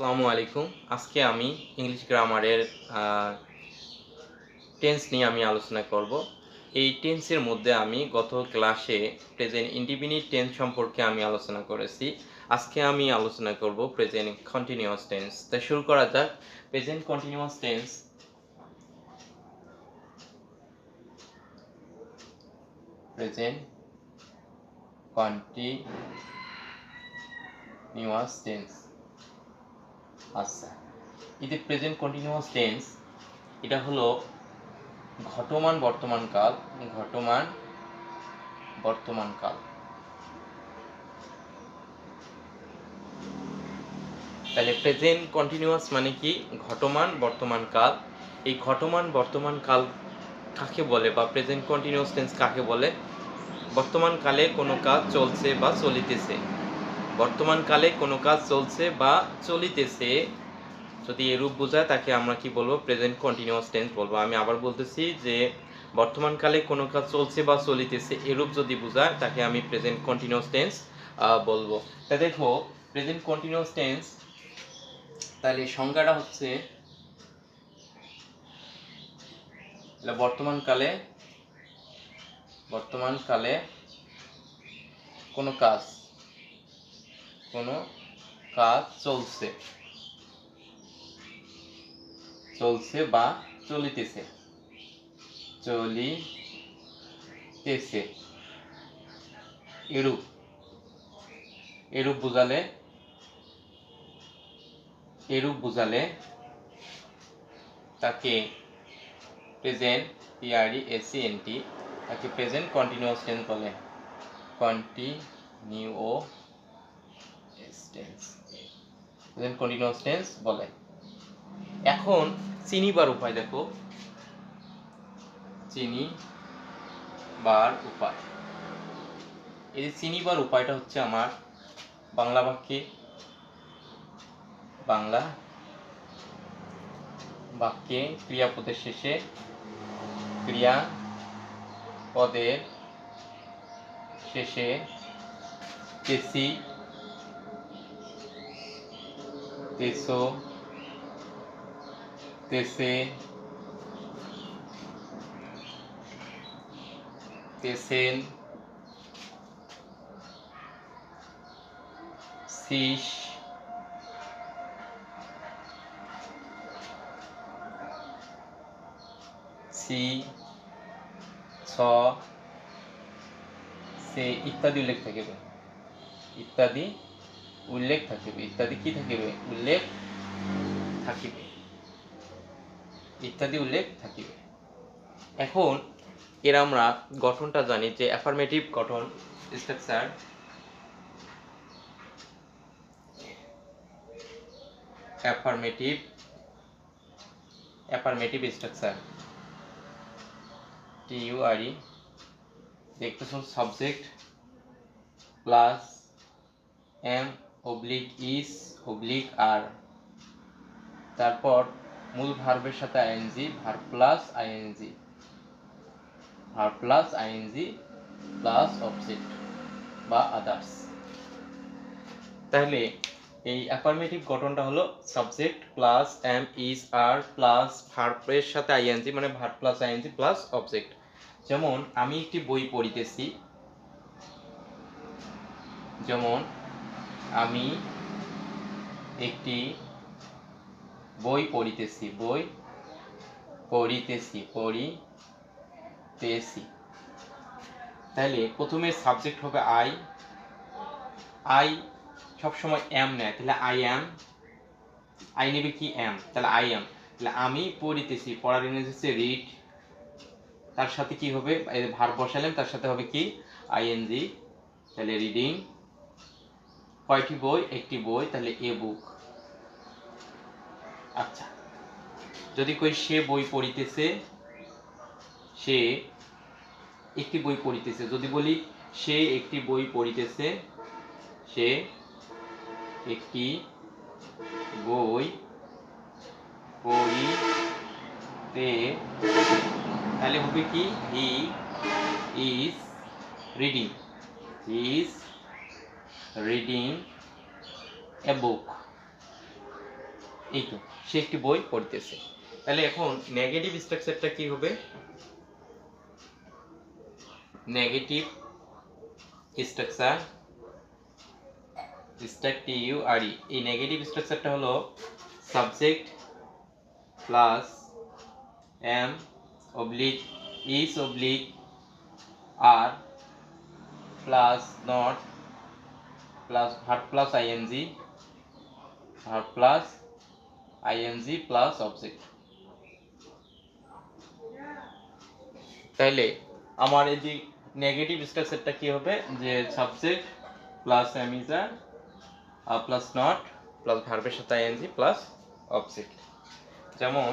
আসসালামু আলাইকুম। আজকে আমি ইংলিশ গ্রামারের টেন্স নিয়ে আমি আলোচনা করব। এই টেন্সের মধ্যে আমি গত ক্লাসে প্রেজেন্ট ইন্ডিপেন্ডেন্ট টেন্স সম্পর্কে আমি আলোচনা করেছি। আজকে আমি আলোচনা করব প্রেজেন্ট কন্টিনিউয়াস টেন্স তাই শুরু করা যাক। Present continuous tense present continuous tense আচ্ছা। এই প্রেজেন্ট কন্টিনিউয়াস টেন্স এটা হলো ঘটমান বর্তমান কাল, ঘটমান বর্তমান কাল। তাহলে প্রেজেন্ট কন্টিনিউয়াস মানে কি? ঘটমান বর্তমান কাল। এই ঘটমান বর্তমান কাল কাকে বলে বা প্রেজেন্ট কন্টিনিউয়াস টেন্স কাকে বলে? বর্তমান কালে কোনো কাজ চলছে বা চলিতেছে। বর্তমান কালে কোনো কাজ চলছে বা চলিতেছে, যদি এরূপ বোঝায় তাকে আমরা কি বলব? প্রেজেন্ট কন্টিনিউয়াস টেন্স বলব। আমি আবার বলতেছি যে, বর্তমান কালে কোনো কাজ চলছে বা চলিতেছে এরূপ যদি বোঝায় তাকে আমি প্রেজেন্ট কন্টিনিউয়াস টেন্স বলব। তা দেখো প্রেজেন্ট কন্টিনিউয়াস টেন্স তাহলে সংজ্ঞাটা হচ্ছে, তাহলে বর্তমানকালে কোনো কাজ কোনো কাজ চলছে। চলছে বা চলিতেছে। চলিতেছে। এরূপ। এরূপ বুঝালে এরূপ বুঝালে তাকে present P R E S E N T তাকে প্রেজেন্ট কন্টিনিউয়াস টেন্স বলে। কন্টিনিউ টেন্স কন্টিনিউয়াস টেন্স বলে। এখন চিনিবার উপায় দেখো। চিনি বার উপায়। এই যে চিনিবার উপায়টা হচ্ছে আমার বাংলা বাক্যে। বাংলা বাক্যে ক্রিয়াপদের শেষে ক্রিয়া পদের শেষে তেসি তেসো তেসে তেসেন সিস সি ছ সে ইত্যাদি উল্লেখ থাকিবে ইত্যাদি উল্লেখ থাকিবে, ইত্যাদি কি থাকিবে? উল্লেখ থাকিবে। ইত্যাদি উল্লেখ থাকিবে। এখন এর আমরা গঠনটা জানি যে অ্যাফার্মেটিভ গঠন structure affirmative affirmative structure T U R E দেখতেছ subject plus am oblique is oblique are তারপর মূল ভার্বের সাথে I N G verb plus I N G verb plus I N G plus object বা others তাহলে এই affirmative গঠনটা হলো subject plus am is are plus ভার্বের সাথে আইএনজি মানে ভার প্লাস আইএনজি প্লাস অবজেক্ট যেমন আমি একটি বই পড়িতেছি। যেমন আমি একটি বই পড়িতেছি বই পড়িতেছি পড়িতেছি। তাহলে প্রথমে সাবজেক্ট হবে আই আই সবসময় এম নেয়, তাহলে আই এম আই নেবে কি এম তাহলে আই এম তাহলে আমি পড়িতেছি, পড়ার ইংরেজি হচ্ছে রিড তার সাথে কি হবে? ভার বসালাম তার সাথে হবে কি? আইএনজি তাহলে রিডিং কয়টি বই? একটি বই, তাহলে এ বুক আচ্ছা। যদি কই সে বই পড়িতেছে, সে একটি বই পড়িতেছে। যদি বলি সে একটি বই পড়িতেছে, সে একটি বই পড়িতে, তাহলে হবে কি? He is reading he is reading a book এই সে একটি বই পড়তেছে। তাহলে এখন নেগেটিভ স্ট্রাকচারটা কি হবে? Negative structure struct T U R E এই নেগেটিভ স্ট্রাকচারটা হলো subject plus am oblique is oblique are plus not plus verb plus I N G verb plus I N G plus object তাইলে আমার এই যে নেগেটিভ স্ট্রাকচারটা কি হবে? যে subject plus am is are plus not plus ভার্বের সাথে আইএনজি প্লাস অবজেক্ট যেমন